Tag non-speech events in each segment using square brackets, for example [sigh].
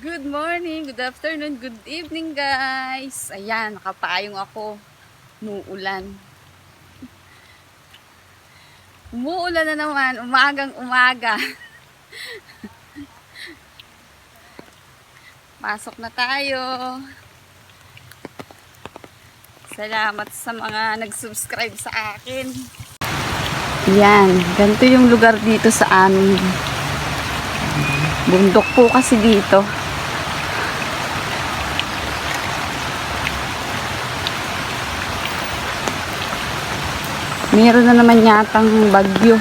Good morning, good afternoon, good evening guys. Ayan, nakapayong ako. Muulan. Umuulan na naman, umagang umaga. [laughs] Pasok na tayo. Salamat sa mga nag-subscribe sa akin. Yan, ganito yung lugar dito sa amin. Bundok po kasi dito. Meron na naman yatang bagyo.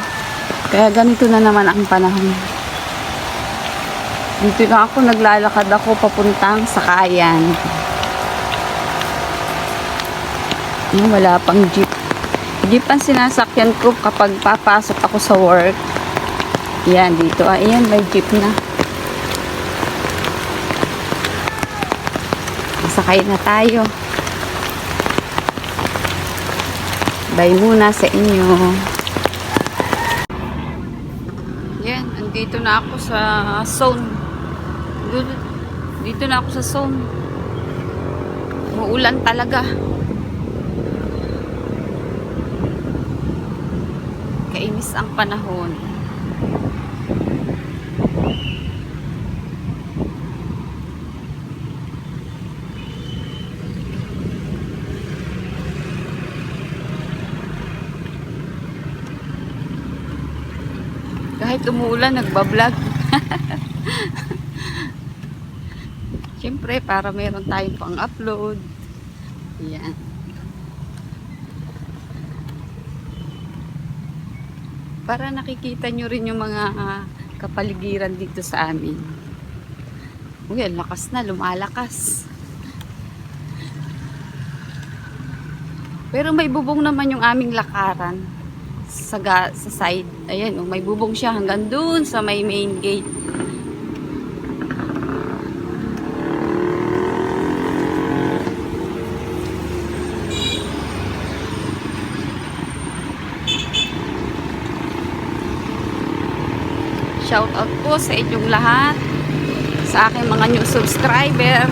Kaya ganito na naman ang panahon. Dito na ako, naglalakad ako papuntang Sakayan. Wala pang jeep. Jeep ang sinasakyan ko kapag papasok ako sa work. Yan, dito. Ah, ayan, may jeep na. Masakay na tayo. Bye muna sa inyo. Yan, andito na ako sa zone. Dito- na ako sa zone. Muulan talaga. Kainis ang panahon. Kahit umuulan, nagbablog. Siyempre, para meron tayong pang-upload. Yan. Para nakikita nyo rin yung mga ah, kapaligiran dito sa amin. Uy, ang lakas na, lumalakas. Pero may bubong naman yung aming lakaran sa, ga- sa side. Ayan, oh, may bubong siya hanggang dun sa may main gate. Shout out po sa inyong lahat. Sa aking mga new subscriber.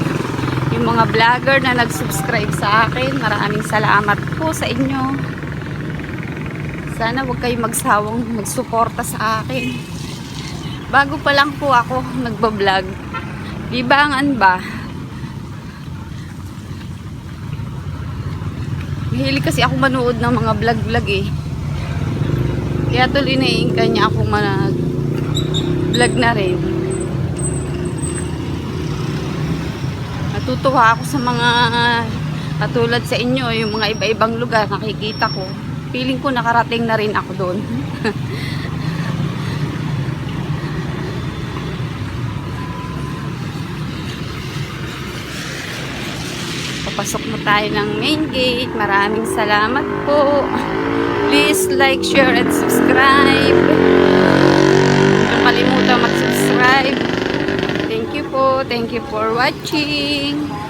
Yung mga vlogger na nag-subscribe sa akin. Maraming salamat po sa inyo. Sana huwag kayong magsawang magsuporta sa akin. Bago pa lang po ako nagbablog. Libangan ba? Mahilig kasi ako manood ng mga vlog-vlog eh. Kaya tuloy naiingka niya ako mag vlog na rin. Natutuwa ako sa mga katulad sa inyo, yung mga iba-ibang lugar nakikita ko. Feeling ko nakarating na rin ako doon. Papasok na tayo ng main gate. Maraming salamat po. Please like, share, and subscribe. Huwag kalimutan mag-subscribe. Thank you po. Thank you for watching.